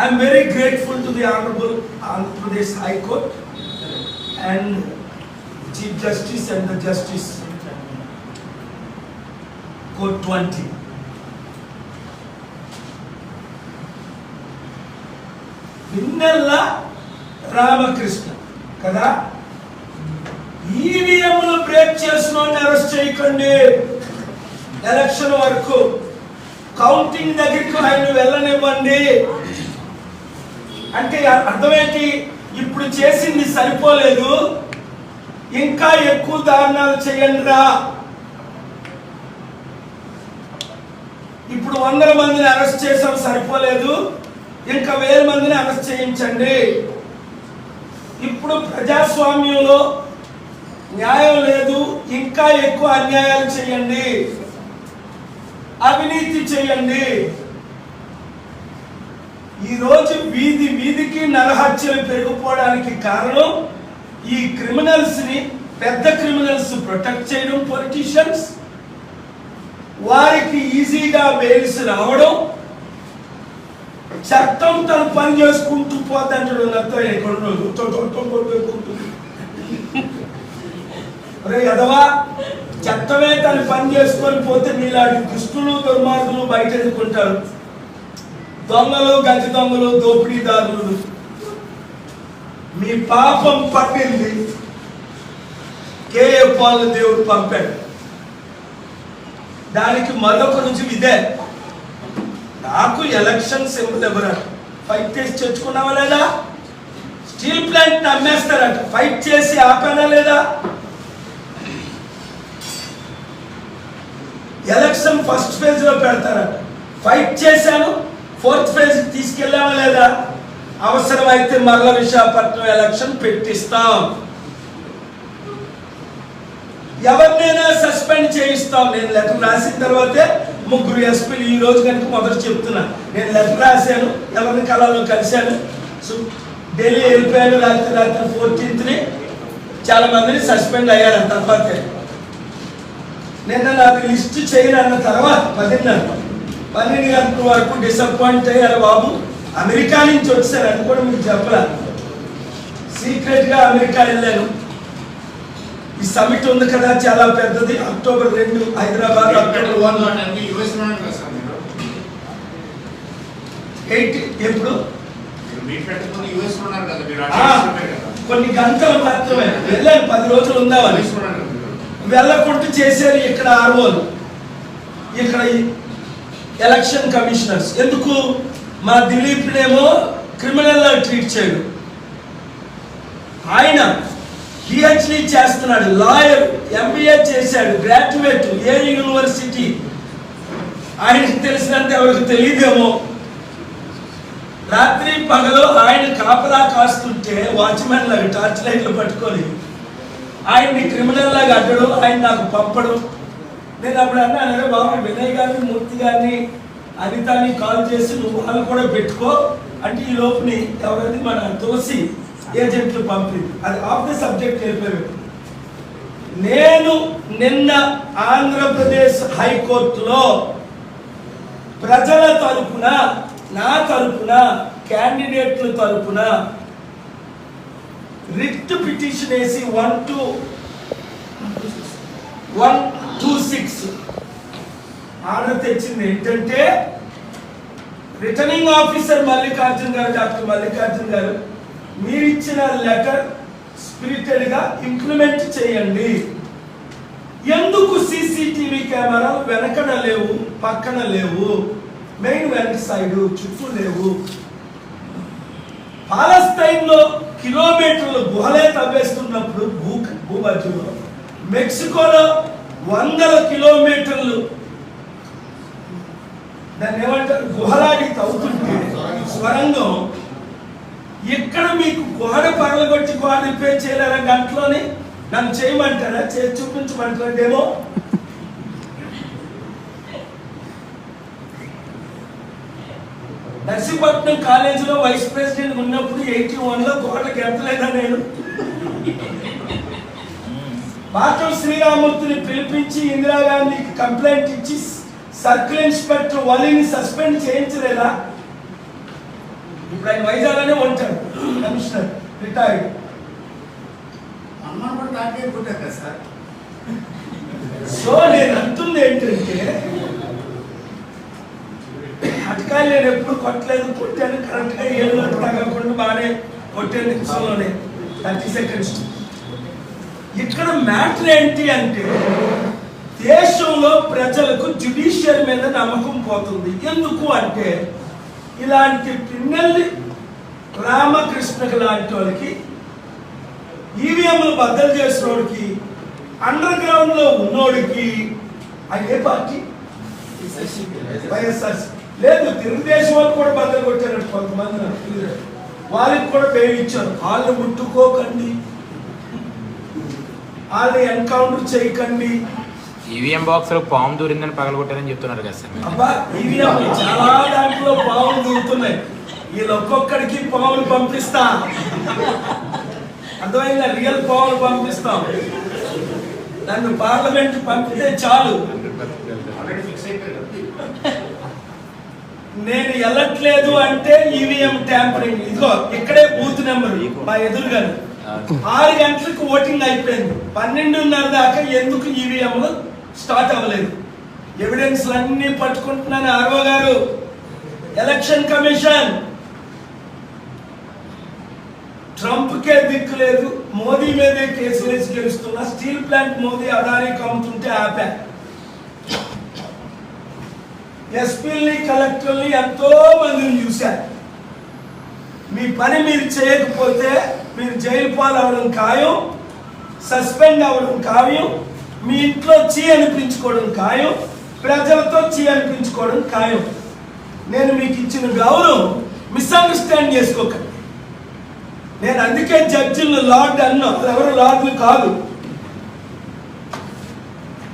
I'm very grateful to the honourable Andhra Pradesh high court and chief justice and the justice court twenty Pinnelli Ramakrishna కదా? ఈవీఎంలు break చేసిన arrest చేయకండి. Election వరకు counting దగ్గరికి ఆయన వెళ్ళనివ్వండి. అంటే అర్థమేంటి? ఇప్పుడు చేసింది సరిపోలేదు. ఇంకా ఎక్కువ దారుణాలు చేయండి రా ఇప్పుడు వందల మందిని అరెస్ట్ చేసాం సరిపోలేదు. ఇంకా వేల మందిని అరెస్ట్ చేయించండి. ఇప్పుడు ప్రజాస్వామ్యంలో న్యాయం లేదు. ఇంకా ఎక్కువ అన్యాయాలు చేయండి. అవినీతి చేయండి. ఈరోజు వీధి వీధికి నరహత్యలు పెరిగిపోవడానికి కారణం ఈ క్రిమినల్స్ని పెద్ద క్రిమినల్స్ ప్రొటెక్ట్ చేయడం పొలిటీషియన్స్ వారికి ఈజీగా వేల్స్ రావడం. చట్టం తను పని చేసుకుంటూ పోతాంటాడు నాతో ఎక్కడ రే ఎదవా చట్టమే తను పని చేసుకొని పోతే మీలాంటి దుష్టులు దుర్మార్గులు బయట ఎదుర్కొంటారు దొంగలు గజ దొంగలు దోపిడీదారులు. మీ పాపం పట్టింది కేఏ పాలు దేవుడు పంపాడు. దానికి మరొక నుంచి ఇదే. నాకు ఎలక్షన్ సింబల్ ఎవరట ఫైట్ చేసి తెచ్చుకున్నావా లేదా? స్టీల్ ప్లాంట్ నమ్మేస్తారంట ఫైట్ చేసి ఆపానా లేదా? ఎలక్షన్ ఫస్ట్ ఫేజ్లో పెడతారంట. ఫైట్ చేశాను ఫోర్త్ ఫేజ్ తీసుకెళ్ళామా లేదా? అవసరమైతే మరల విశాఖపట్నం ఎలక్షన్ పెట్టిస్తాం. ఎవరినైనా సస్పెండ్ చేయిస్తాం. నేను లెటర్ రాసిన తర్వాతే ముగ్గురు ఎస్పీలు ఈ రోజు కనుక మొదటి చెప్తున్నా. నేను లెటర్ రాశాను ఎవరిని కళలో కలిశాను. సో ఢిల్లీ వెళ్ళిపోయాను రాత్రి రాత్రి ఫోర్టీన్త్ని. చాలా మందిని సస్పెండ్ అయ్యారు ఆ తర్వాతే. నిన్న నాకు లిస్ట్ చేయను అన్న తర్వాత పదిన్నర. పన్నెండు గంటల వరకు డిసప్పాయింట్ అయ్యారు బాబు. అమెరికా నుంచి వచ్చారు అది కూడా మీకు చెప్పలా. సీక్రెట్గా అమెరికా వెళ్ళాను. ఈ సమిట్ ఉంది కదా చాలా పెద్దది. అక్టోబర్ రెండు హైదరాబాద్ అక్టోబర్ వన్ ఎయిట్ ఎప్పుడు? కొన్ని గంటలు మాత్రమే. వెళ్ళాను పది రోజులు ఉందామని. వెళ్ళకుండా చేశారు ఇక్కడ ఆర్ఓలు ఇక్కడ ఈ ఎలక్షన్ కమిషనర్స్. ఎందుకు? మా దిలీప్నేమో క్రిమినల్ ట్రీట్ చేయడు. ఆయన పిహెచ్డి చేస్తున్నాడు లాయర్ ఎంబీఏ చేశాడు గ్రాడ్యుయేట్ ఏ యూనివర్సిటీ? ఆయనకి తెలిసినంత ఎవరికి తెలియదేమో? రాత్రి పగలు ఆయన కాపలా కాస్తుంటే వాచ్మెన్ లాగా టార్చ్ లైట్లు పట్టుకొని ఆయన్ని క్రిమినల్ లాగా అడ్డడం ఆయన నాకు పంపడం. నేను అప్పుడు అన్నాను అరే బాబు వినయ్ గారిని మూర్తి గారిని అనితాని కాల్ చేసి నువ్వు వాళ్ళు కూడా పెట్టుకో. అంటే ఈ లోపుని ఎవరైతే మన తోసి ఏజెంట్లు పంపింది అది ఆఫ్ ది సబ్జెక్ట్ వెళ్ళిపోయారు నేను నిన్న ఆంధ్రప్రదేశ్ హైకోర్టులో ప్రజల తరపున నా తరపున క్యాండిడేట్ల తరపున రిట్ పిటిషన్ వేసి one two one six order తెచ్చింది ఏంటంటే రిటర్నింగ్ ఆఫీసర్ మల్లికార్జున్ గారు డాక్టర్ మల్లికార్జున్ గారు మీరు ఇచ్చిన లెటర్ స్పిరిటెడ్గా ఇంప్లిమెంట్ చేయండి. ఎందుకు సీసీటీవీ కెమెరాలు వెనకన లేవు పక్కన లేవు? మెయిన్ వెనక సైడ్ చుట్టూ లేవు. పాలస్తైన్లో కిలోమీటర్లు గుహలే తవ్వేస్తున్నప్పుడు భూ భూమధ్యంలో మెక్సికోలో వందల కిలోమీటర్లు. దాన్ని ఏమంటారు? గుహలాడి తవ్వుతుంటే స్వరంగం ఇక్కడ మీకు గోడ పగలగొట్టి గోడ రిపేర్ చేయలేరా గంటలోని? నన్ను చేయమంటారా? చేసి చూపించమంటారా డేమో నర్సీపట్నం కాలేజీలో వైస్ ప్రెసిడెంట్ ఉన్నప్పుడు ఎయిటీ వన్లో గోడకి ఎత్తలేదా నేను? పాఠం శ్రీరామూర్తిని పిలిపించి ఇందిరాగాంధీకి కంప్లైంట్ ఇచ్చి సర్కిల్ ఇన్స్పెక్టర్ వలిని సస్పెండ్ చేయించలేదా? ఇప్పుడు ఆయన వైజాగ్లోనే ఉంటాడు. Commissioner retired. అమ్మను కూడా తాకే పుట్టారు సార్? సో నేను అంటుంది ఏంటంటే అటకాయలు నేను ఎప్పుడు కొట్టలేదు కొట్టాను కరెక్ట్గా ఏళ్ళు తగ్గకుండా బాగానే కొట్టాను నిమిషంలోనే. Thirty seconds. ఇక్కడ మ్యాటర్ ఏంటి అంటే దేశంలో ప్రజలకు జ్యుడిషియల్ మీద నమ్మకం పోతుంది. ఎందుకు అంటే ఇలాంటి పిన్నెల్లి రామకృష్ణకి లాంటి వాళ్ళకి ఈవీఎంలు బద్దలు చేసినోడికి అండర్ గ్రౌండ్లో ఉన్నోడికి అదే ఏ పార్టీ. వైఎస్ఆర్ లేదు తెలుగుదేశం వాళ్ళు కూడా బద్దలు కొట్టారంటే కొంతమంది నాకు వాళ్ళకి కూడా బెయిల్ ఇచ్చారు. వాళ్ళు ముట్టుకోకండి. వాళ్ళు ఎన్కౌంటర్ చేయకండి. ఈవీఎం బాక్స్లో పాము దూరిందని పగలగొట్టారని చెప్తున్నారు కదా సార్. అబ్బా ఈవీఎం చాలా దాంట్లో పాములు దూరుతున్నాయి. వీళ్ళు ఒక్కొక్కడికి పాములు పంపిస్తా. అర్థమైందా? రియల్ పాములు పంపిస్తాం. నన్ను పార్లమెంట్ పంపితే చాలు. నేను వెళ్ళట్లేదు అంటే ఈవీఎం ట్యాంపరింగ్ ఇదిగో ఇక్కడే బూత్ నెంబర్ మా ఎదురుగాను. ఆరు గంటలకు ఓటింగ్ అయిపోయింది. పన్నెండున్నర దాకా ఎందుకు ఈవీఎం స్టార్ట్ అవ్వలేదు? ఎవిడెన్స్ అన్ని పట్టుకుంటున్నాను ఆర్వో గారు. ఎలక్షన్ కమిషన్ ట్రంప్ కే దిక్కు లేదు. మోదీ మీదే కేసు వేసి గెలుస్తున్నా. స్టీల్ ప్లాంట్ మోదీ అదానీ కమ్ముతుంటే ఆపా. ఎస్పీల్ని కలెక్టర్ని ఎంతో మందిని చూశారు. మీ పని మీరు చేయకపోతే మీరు జైలు పాలవడం ఖాయం సస్పెండ్ అవ్వడం ఖాయం మీ ఇంట్లో చీ అనిపించుకోవడం ఖాయం ప్రజలతో చీ అనిపించుకోవడం ఖాయం. నేను మీకు ఇచ్చిన గౌరవం మిస్అండర్స్టాండ్ చేసుకోకండి. నేను అందుకే జడ్జిలు లార్డ్ అన్నా ఎవరు లార్డ్లు కాదు.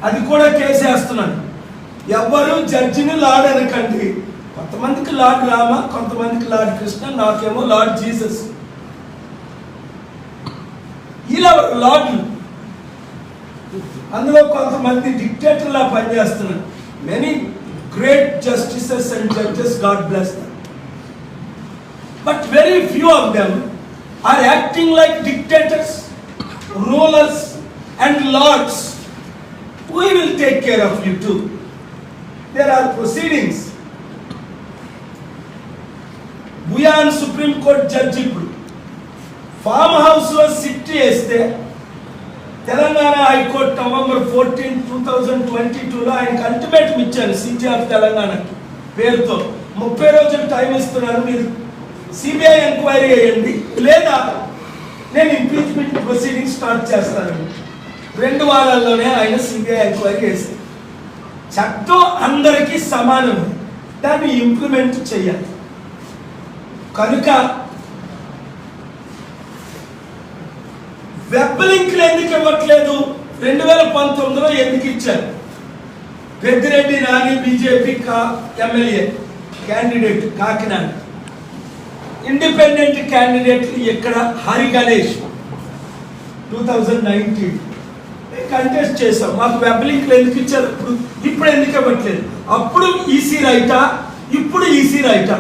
అది కూడా కేసేస్తున్నాను. ఎవ్వరు జడ్జిని లార్డ్ అనకండి కొంతమందికి లార్డ్ రామ కొంతమందికి లార్డ్ కృష్ణ నాకేమో లార్డ్ జీసస్. ఇలా లార్డ్లు అందులో కొంతమంది డిక్టేటర్లా పనిచేస్తున్నారు many great justices and judges god bless but very few of them are acting like dictators rulers and lords we will take care of you too. There are proceedings. Bhuyan supreme court judge ఇప్పుడు farm హౌస్లో sit చేస్తే Telangana high court November fourteen two thousand twenty టూలో ఆయనకు ultimatum ఇచ్చాను CG of తెలంగాణకి పేరుతో. ముప్పై రోజులు టైం ఇస్తున్నారు మీరు సిబిఐ ఎంక్వైరీ చేయండి. లేదా నేను ఇంపీచ్మెంట్ ప్రొసీడింగ్ స్టార్ట్ చేస్తాను. రెండు వారాల్లోనే ఆయన సిబిఐ ఎంక్వైరీ చేస్తారు. చట్టం అందరికీ సమానం. దాన్ని ఇంప్లిమెంట్ చేయాలి. కనుక వెబ్ లింక్లు ఎందుకు ఇవ్వట్లేదు? రెండు వేల పంతొమ్మిదిలో ఎందుకు ఇచ్చారు? పెద్దిరెడ్డి నాని బీజేపీ కా MLA candidate Kakinada. Independent candidate ఇక్కడ Hari Ganesh. Two thousand nineteen. Contest చేసాం మాకు వెబ్ లింక్లు ఎందుకు ఇచ్చారు? ఇప్పుడు ఇప్పుడు ఎందుకు ఇవ్వట్లేదు? అప్పుడు ఈసీ రైటా? ఇప్పుడు ఈసీ రైటా?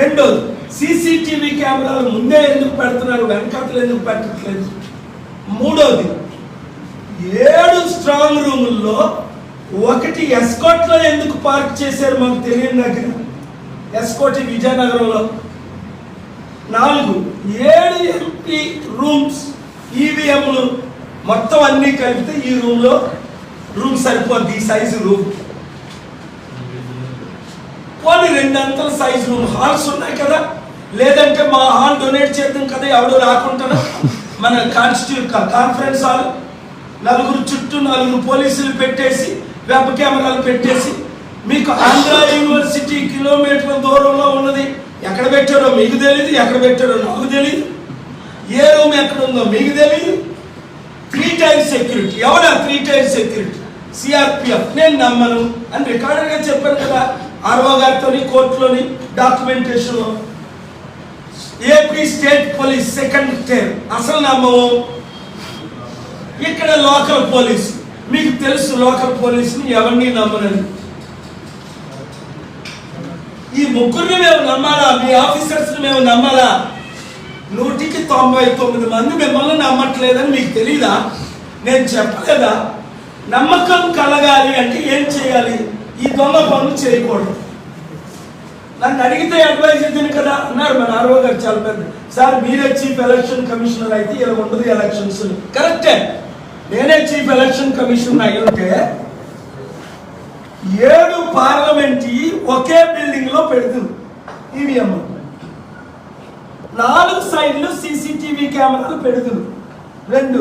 రెండోది సీసీటీవీ కెమెరాలు ముందే ఎందుకు పెడుతున్నారు? వెనకతలు ఎందుకు పెట్టట్లేదు? మూడోది ఏడు స్ట్రాంగ్ రూముల్లో ఒకటి ఎస్కోట్లో ఎందుకు పార్క్ చేశారు మాకు తెలియని దగ్గర? ఎస్కోటి విజయనగరంలో. నాలుగు ఏడు ఎంపీ రూమ్స్ ఈవీఎంలు మొత్తం అన్నీ కలిపితే ఈ రూమ్లో రూమ్ సరిపోద్ది ఈ సైజు రూమ్ పోనీ రెండు అంతల సైజు హాల్స్ ఉన్నాయి కదా. లేదంటే మా హాల్ డొనేట్ చేద్దాం కదా ఎవడో రాకుండా మన కాన్స్టిట్యూట్ కాన్ఫరెన్స్ హాల్ నలుగురు చుట్టూ నలుగురు పోలీసులు పెట్టేసి వెబ్ కెమెరాలు పెట్టేసి మీకు ఆంధ్ర యూనివర్సిటీ కిలోమీటర్ల దూరంలో ఉన్నది. ఎక్కడ పెట్టారో మీకు తెలియదు ఎక్కడ పెట్టారో నాకు తెలియదు ఏ రూమ్ ఎక్కడ ఉందో మీకు తెలియదు త్రీ టైమ్స్ సెక్యూరిటీ ఎవడా త్రీ టైమ్స్ సెక్యూరిటీ సిఆర్పిఎఫ్ నేను నమ్మను. అని రికార్డర్గా చెప్పాను కదా. ఆర్ఓ గారితో కోర్టులోని డాక్యుమెంటేషన్లో. AP state police second time అసలు నమ్మము ఇక్కడ లోకల్ పోలీస్. మీకు తెలుసు లోకల్ పోలీసుని ఎవరిని నమ్మనని. ఈ ముగ్గురిని మేము నమ్మాలా? మీ ఆఫీసర్స్ని మేము నమ్మాలా? నూటికి తొంభై తొమ్మిది మంది మిమ్మల్ని నమ్మట్లేదని మీకు తెలీదా? నేను చెప్పలేదా? నమ్మకం కలగాలి అంటే ఏం చేయాలి? ఈ దొంగ పనులు చేయకూడదు. నన్ను అడిగితే అడ్వైజ్ ఇద్దరు కదా అన్నారు మన ఆరో గారు చాలా పెద్ద. సార్ మీరే చీఫ్ ఎలక్షన్ కమిషనర్ అయితే ఇలా ఉండదు ఎలక్షన్స్ కరెక్టే నేనే చీఫ్ ఎలక్షన్ కమిషనర్ అయి ఉంటే ఏడు పార్లమెంట్ ఒకే బిల్డింగ్లో పెడుతుంది ఈవీఎం నాలుగు సైడ్లు సీసీటీవీ కెమెరాలు పెడుతుంది రెండు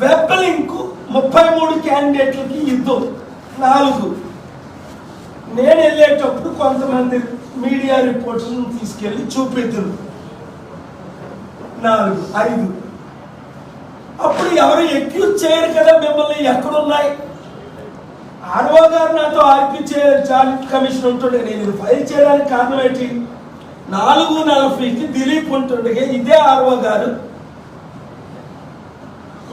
వెబ్ లింక్ ముప్పై మూడు క్యాండిడేట్లకి యుద్ధం నాలుగు. నేను వెళ్ళేటప్పుడు కొంతమంది మీడియా రిపోర్ట్స్ను తీసుకెళ్ళి చూపిద్దురు నాలుగు ఐదు. అప్పుడు ఎవరు ఎక్యూజ్ చేయరు కదా మిమ్మల్ని ఎక్కడున్నాయి? ఆర్ఓ గారు నాతో ఆర్పీ జాయింట్ కమిషన్ ఉంటుండే నేను ఇది ఫైల్ చేయడానికి కారణం ఏంటి? నాలుగు నలభైకి దిలీప్ ఉంటుండగా ఇదే ఆర్ఓ గారు.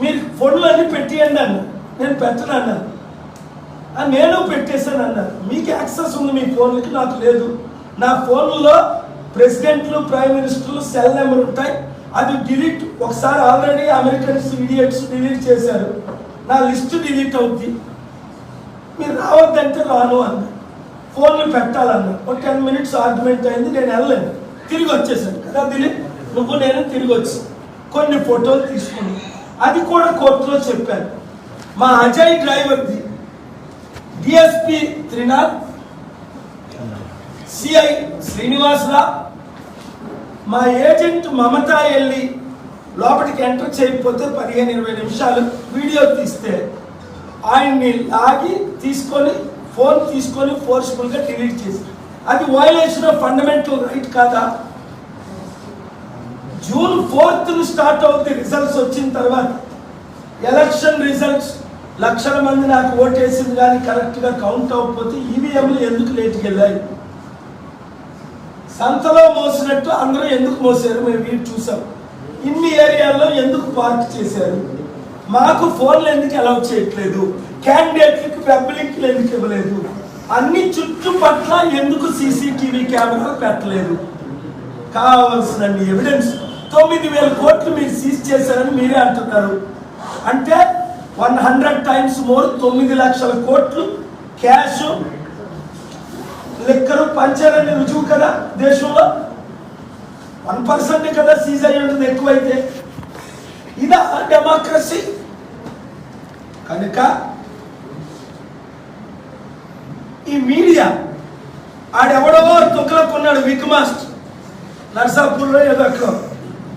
మీరు ఫోన్లు పెట్టి పెట్టేయండి అన్న. నేను పెట్టను అన్నాను. నేను పెట్టేశాను అన్నారు మీకు యాక్సెస్ ఉంది మీ ఫోన్లకి నాకు లేదు. నా ఫోన్లో ప్రెసిడెంట్లు ప్రైమ్ మినిస్టర్లు సెల్ నెంబర్ ఉంటాయి. అది డిలీట్ ఒకసారి ఆల్రెడీ అమెరికన్స్ ఇడియట్స్ డిలీట్ చేశారు. నా లిస్ట్ డిలీట్ అవుద్ది. మీరు రావద్దంటే రాను అన్న ఫోన్లు పెట్టాలన్న ఒక టెన్ మినిట్స్ ఆర్గ్యుమెంట్ అయింది నేను వెళ్ళలేను తిరిగి వచ్చేసాను కదా దిలీప్ నువ్వు నేను తిరిగి వచ్చి. కొన్ని ఫోటోలు తీసుకుని అది కూడా కోర్టులో చెప్పాను మా అజయ్ డ్రైవర్ది డిఎస్పి త్రినాథ్ సిఐ శ్రీనివాసరా మా ఏజెంట్ మమత వెళ్ళి లోపలికి ఎంటర్ చేయకపోతే పదిహేను ఇరవై నిమిషాలు వీడియో తీస్తే ఆయన్ని లాగి తీసుకొని ఫోన్ తీసుకొని ఫోర్స్ఫుల్గా డిలీట్ చేసి. అది వయలేషన్ ఆఫ్ ఫండమెంటల్ రైట్ కాదా? జూన్ ఫోర్త్ స్టార్ట్ అవుతుంది రిజల్ట్స్ వచ్చిన తర్వాత ఎలక్షన్ రిజల్ట్స్ లక్షల మంది నాకు ఓటేసింది కానీ కరెక్ట్గా కౌంట్ అవ్వకపోతే ఈవీఎంలు ఎందుకు లేట్కి వెళ్ళాయి సంతలో మోసినట్టు అందరూ ఎందుకు మోసారు? మేము వీటి చూసాం. ఇన్ని ఏరియాల్లో ఎందుకు పార్క్ చేశారు? మాకు ఫోన్లు ఎందుకు అలౌ చేయట్లేదు? క్యాండిడేట్లకు వెబ్ లింక్లు ఎందుకు ఇవ్వలేదు? అన్ని చుట్టుపట్ల ఎందుకు సీసీటీవీ కెమెరాలు పెట్టలేదు? కావాల్సిన ఎవిడెన్స్ తొమ్మిది వేల కోట్లు మీరు సీజ్ చేశారని మీరే అంటున్నారు. అంటే వన్ హండ్రెడ్ టైమ్స్ మోర్ తొమ్మిది లక్షల కోట్లు క్యాష్ లెక్కలు పంచారని రుజువు కదా దేశంలో? వన్ పర్సెంట్ కదా సీజ్ అయ్యి ఉంటుంది ఎక్కువైతే. ఇదా డెమోక్రసీ కనుక ఈ మీడియా ఆడెవడో తొక్కలో కొన్నాడు విక్ మాస్టర్. నర్సాపూర్లో ఏదో అక్కడ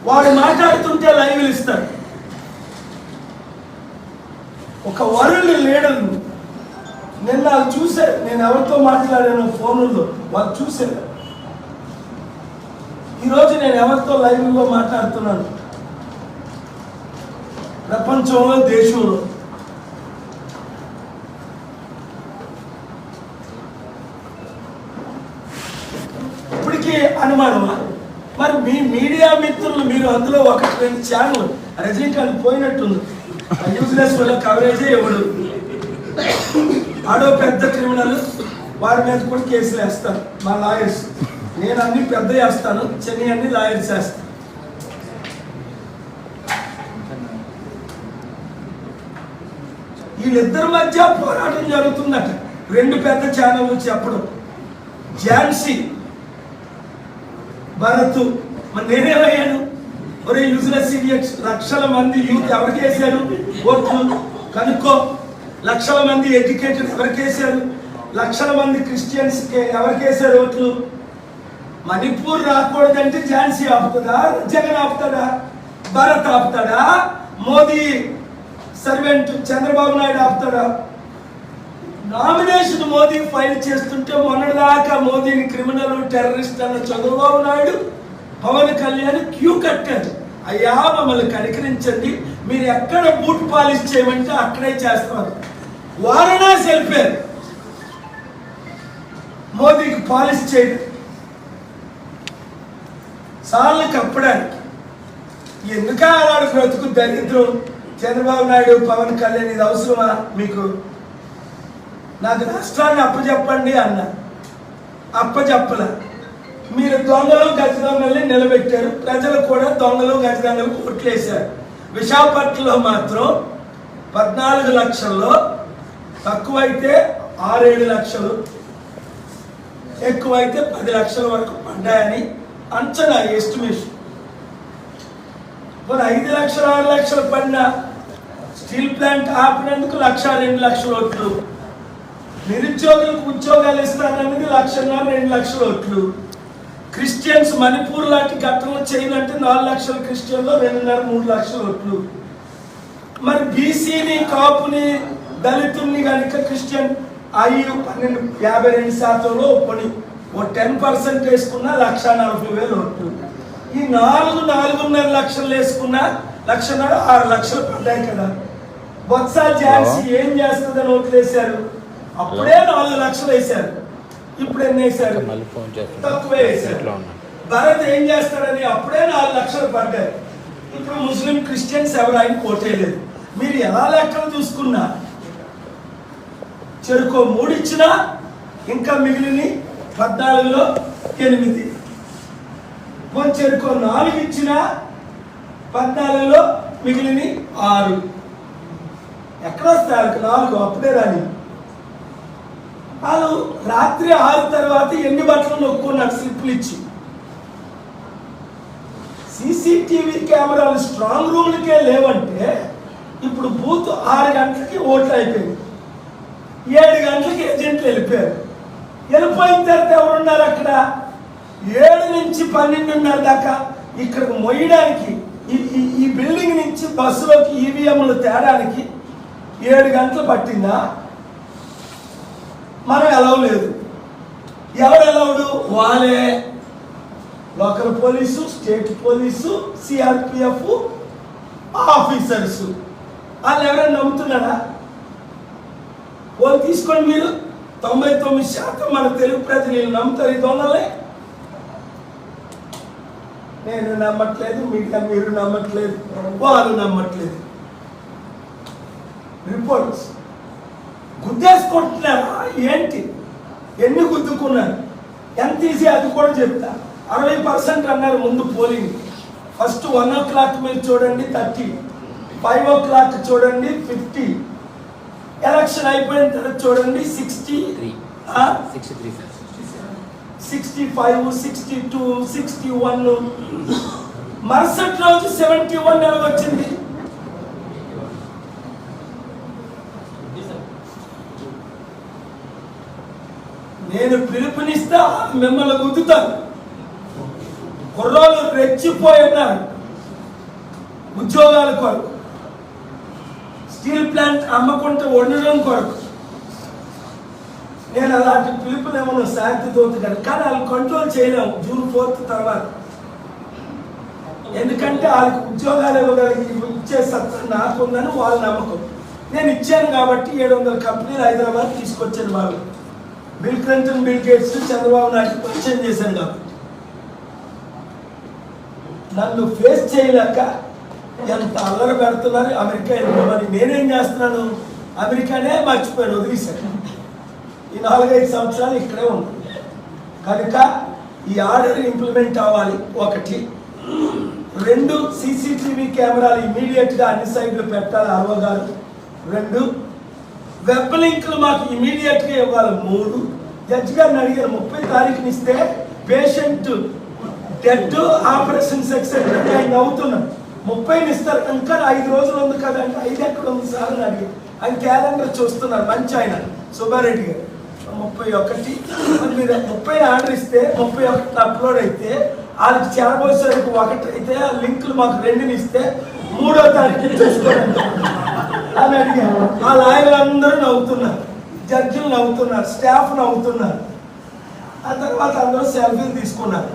వాడు మాట్లాడుతుంటే లైవ్లు ఇస్తాడు ఒక వరుణ్ లీడర్ నిన్న వాళ్ళు చూసే నేను ఎవరితో మాట్లాడాను ఫోన్లో వాళ్ళు చూశారు ఈరోజు నేను ఎవరితో లైవ్లో మాట్లాడుతున్నాను? ప్రపంచంలో దేశంలో ఇప్పటికీ అనుమానమా? మరి మీ మీడియా మిత్రులు మీరు అందులో ఒక రెండు ఛానల్ రజనీకాంత్ పోయినట్టుంది. యూజ్లెస్ వల్ల కవరేజే ఇవ్వడు. ఆడో పెద్ద క్రిమినల్ వారి మీద కూడా కేసులు వేస్తారు. మా లాయర్స్ నేను అన్ని పెద్ద వేస్తాను చెన్నై అన్ని లాయర్స్ వేస్తాను వీళ్ళిద్దరి మధ్య పోరాటం జరుగుతుందట. రెండు పెద్ద ఛానళ్ళు చెప్పడం. ఝాన్సీ భరత్ మరి నేనేమయ్యాను? ఒరే యూజ్లెస్ ఇడియట్స్ లక్షల మంది యూత్ ఎవరు చేశారు ఓట్లు కనుక్కో. లక్షల మంది ఎడ్యుకేటెడ్ ఎవరు చేశారు లక్షల మంది క్రిస్టియన్స్ ఎవరు చేశారు ఓట్లు? మణిపూర్ రాకూడదంటే ఝాన్సీ ఆపుతుందా? జగన్ ఆపుతాడా? భారత్ ఆపుతాడా? మోదీ సర్వెంట్ చంద్రబాబు నాయుడు ఆపుతాడా? నామినేషన్ మోదీ ఫైల్ చేస్తుంటే మొన్నటిదాకా మోదీని క్రిమినల్ టెర్రరిస్ట్ అన్న చంద్రబాబు నాయుడు పవన్ కళ్యాణ్ క్యూ కట్టారు. అయ్యా మమ్మల్ని కనికరించండి. మీరు ఎక్కడ బూట్ పాలిష్ చేయమంటే అక్కడే చేస్తారు వారణాసి వెళ్ళిపోయారు. మోదీకి పాలిష్ చేయడం. సార్లు కప్పడానికి. ఎందుక అలాడు బ్రతుకు దరిద్రం? చంద్రబాబు నాయుడు పవన్ కళ్యాణ్ ఇది అవసరమా మీకు? నాకు రాష్ట్రాన్ని అప్పచెప్పండి అన్న. అప్పచెప్పలే. మీరు దొంగలు గజదొంగల్ని నిలబెట్టారు. ప్రజలు కూడా దొంగలు గజదొంగలు కొట్లేశారు. విశాఖపట్నంలో మాత్రం పద్నాలుగు లక్షల్లో తక్కువైతే ఆరేడు లక్షలు ఎక్కువైతే పది లక్షల వరకు పడ్డాయని అంచనా ఎస్టిమేషన్ మరి ఐదు లక్షలు ఆరు లక్షలు పడిన స్టీల్ ప్లాంట్ ఆపినందుకు లక్ష రెండు లక్షల ఓట్లు. నిరుద్యోగులకు ఉద్యోగాలు ఇస్తానన్నది లక్షన్నర రెండు లక్షల ఓట్లు. క్రిస్టియన్స్ మణిపూర్ లాంటి ఘటనలు చేయాలంటే నాలుగు లక్షల క్రిస్టియన్లో రెండున్నర మూడు లక్షల ఓట్లు. మరి బీసీని కాపుని దళితుల్ని కనుక క్రిస్టియన్ అయ్యి పన్నెండు యాభై రెండు శాతంలో కొని ఓ టెన్ పర్సెంట్ వేసుకున్నా లక్ష నలభై వేలు ఓట్లు. ఈ నాలుగు నాలుగున్నర లక్షలు వేసుకున్నా లక్షన్నర ఆరు లక్షలు పడ్డాయి కదా. బొత్స ఝాన్సీ ఏం చేస్తుందని ఓట్లు వేశారు? అప్పుడే నాలుగు లక్షలు వేశారు. ఇప్పుడు ఎన్ని వేశారు తక్కువే వేశారు భరత్ ఏం చేస్తాడని అప్పుడే నాలుగు లక్షలు పడ్డారు. ఇప్పుడు ముస్లిం క్రిస్టియన్స్ ఎవరు ఆయన కోటేయలేదు మీరు ఎలా లెక్కలు చూసుకున్నా? చెరుకో మూడు ఇచ్చినా ఇంకా మిగిలిన పద్నాలుగులో ఎనిమిది. చెరుకో నాలుగు ఇచ్చినా పద్నాలుగులో మిగిలిన ఆరు. ఎక్కడ వస్తాయి వాళ్ళకి నాలుగు అప్పుడే రాని. వాళ్ళు రాత్రి ఆరు తర్వాత ఎన్ని బట్టలు నొక్కున్నారు స్లిప్లు ఇచ్చి? సీసీటీవీ కెమెరాలు స్ట్రాంగ్ రూమ్లకే లేవంటే ఇప్పుడు బూత్ ఆరు గంటలకి ఓట్లు అయిపోయింది. ఏడు గంటలకి ఏజెంట్లు వెళ్ళిపోయారు. వెళ్ళిపోయిన తర్వాత ఎవరున్నారు అక్కడ? ఏడు నుంచి పన్నెండున్నర దాకా ఇక్కడికి మొయ్యడానికి ఈ- ఈ ఈ బిల్డింగ్ నుంచి బస్సులోకి ఈవీఎంలు తేడానికి ఏడు గంటలు పట్టిందా? మనం ఎలవ్ లేదు. ఎవరు ఎలౌడు వాళ్ళే. Local police state police CRPF officers. వాళ్ళు ఎవరైనా నమ్ముతున్నారా? వాళ్ళు తీసుకోండి మీరు. తొంభై తొమ్మిది శాతం మన తెలుగు ప్రజలు నమ్ముతారు ఈ దొంగలే. నేను నమ్మట్లేదు మీడియా మీరు నమ్మట్లేదు వాళ్ళు నమ్మట్లేదు. రిపోర్ట్స్ గుద్దేసుకుంటున్నారా ఏంటి? ఎన్ని గుద్దుకున్నారు? ఎంత ఈజీ అది కూడా చెప్తా. అరవై పర్సెంట్ అన్నారు ముందు polling. First one o'clock మీరు చూడండి థర్టీ. ఫైవ్ ఓ క్లాక్ చూడండి ఫిఫ్టీ. ఎలక్షన్ అయిపోయిన తర్వాత చూడండి sixty. Three. Sixty three sir. Sixty five sixty two sixty one. మరుసటి రోజు సెవెంటీ వన్ ఎలా వచ్చింది నేను పిలుపునిస్తా మిమ్మల్ని గుద్దుతాను. కుర్రోళ్ళు రెచ్చిపోయినారు ఉద్యోగాల కొరకు స్టీల్ ప్లాంట్ అమ్మకుంటూ వండడం కొరకు. నేను అలాంటి పిలుపునేమో శాంతి దోతుగాను కానీ వాళ్ళు కంట్రోల్ చేయలేము జూన్ ఫోర్త్ తర్వాత. ఎందుకంటే వాళ్ళకి ఉద్యోగాలు ఇవ్వగలిగి ఇచ్చే సత్తా నాకుందని వాళ్ళ నమ్మకం. నేను ఇచ్చాను కాబట్టి ఏడు వందల కంపెనీలు హైదరాబాద్ తీసుకొచ్చాను వాళ్ళు. Bill Clinton Bill Gates Chandrababu Naidu పరిచయం చేశాను కాబట్టి నన్ను ఫేస్ చేయలేక ఎంత అల్లరి పెడుతున్నారు అమెరికా వెళ్ళిపోమని నేనేం చేస్తున్నాను? అమెరికానే మర్చిపోయాను వదిలేశాను. ఈ నాలుగైదు సంవత్సరాలు ఇక్కడే ఉంది కనుక ఈ ఆర్డర్ ఇంప్లిమెంట్ అవ్వాలి ఒకటి. రెండు సీసీటీవీ కెమెరాలు ఇమీడియట్గా అన్ని సైడ్లు పెట్టాలి అరవ గారు రెండు వెబ్ లింకులు మాకు ఇమీడియట్గా ఇవ్వాలి. మూడు. జడ్జి గారిని అడిగారు ముప్పై తారీఖుని ఇస్తే పేషెంట్ డెడ్ ఆపరేషన్ సక్సెస్ ఆయన అవుతున్నాను ముప్పైని ఇస్తారు. ఇంకా ఐదు రోజులు ఉంది కదంటే ఐదు ఎక్కడ ఉంది సార్ అని అడిగారు. ఆయన క్యాలెండర్ చూస్తున్నారు. మంచి ఆయన. సుబ్బారెడ్డి గారు. ముప్పై ఒకటి. మీరు ముప్పై ఆర్డర్ ఇస్తే ముప్పై ఒకటి అప్లోడ్ అయితే వాళ్ళకి చేరబోసేందుకు ఒకటి అయితే ఆ లింకులు మాకు రెండుని ఇస్తే మూడో తారీఖు చూసుకోవడం అని అడిగాను. ఆ లాయర్లు అందరూ నవ్వుతున్నారు. జడ్జిలు నవ్వుతున్నారు. స్టాఫ్ నవ్వుతున్నారు. ఆ తర్వాత అందరూ సెల్ఫీలు తీసుకున్నారు.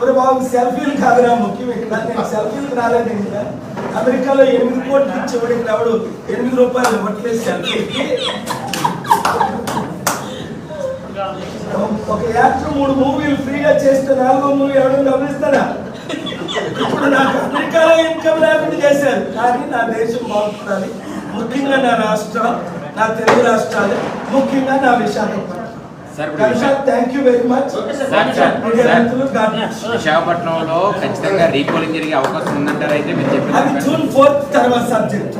మరి బాబు సెల్ఫీలు కాదురా ముఖ్యం ఇక్కడ నేను సెల్ఫీలకు రాలేదు ఇంకా. అమెరికాలో ఎనిమిది కోట్లు ఇచ్చేవాడు ఇక్కడ ఎవడు? ఎనిమిది రూపాయలు ఇవ్వట్లేదు సెల్ఫీకి. ఒక యాక్టర్ మూడు మూవీలు ఫ్రీగా చేస్తే నాలుగో మూవీ ఎవడో గమనిస్తారా ఇప్పుడు నాకు అమెరికాలో ఇన్కమ్ లేకుండా చేశారు. కానీ నా దేశం బాగుపడాలి ముఖ్యంగా నా రాష్ట్రం నా తెలుగు రాష్ట్రాలు ముఖ్యంగా నా విశాఖపట్నం. విశాఖపట్నంలో ఖచ్చితంగా రీపోలింగ్ జరిగే అవకాశం ఉందంటారు? అయితే మీరు అది చెప్పిన జూన్ ఫోర్త్ తర్వాత సబ్జెక్ట్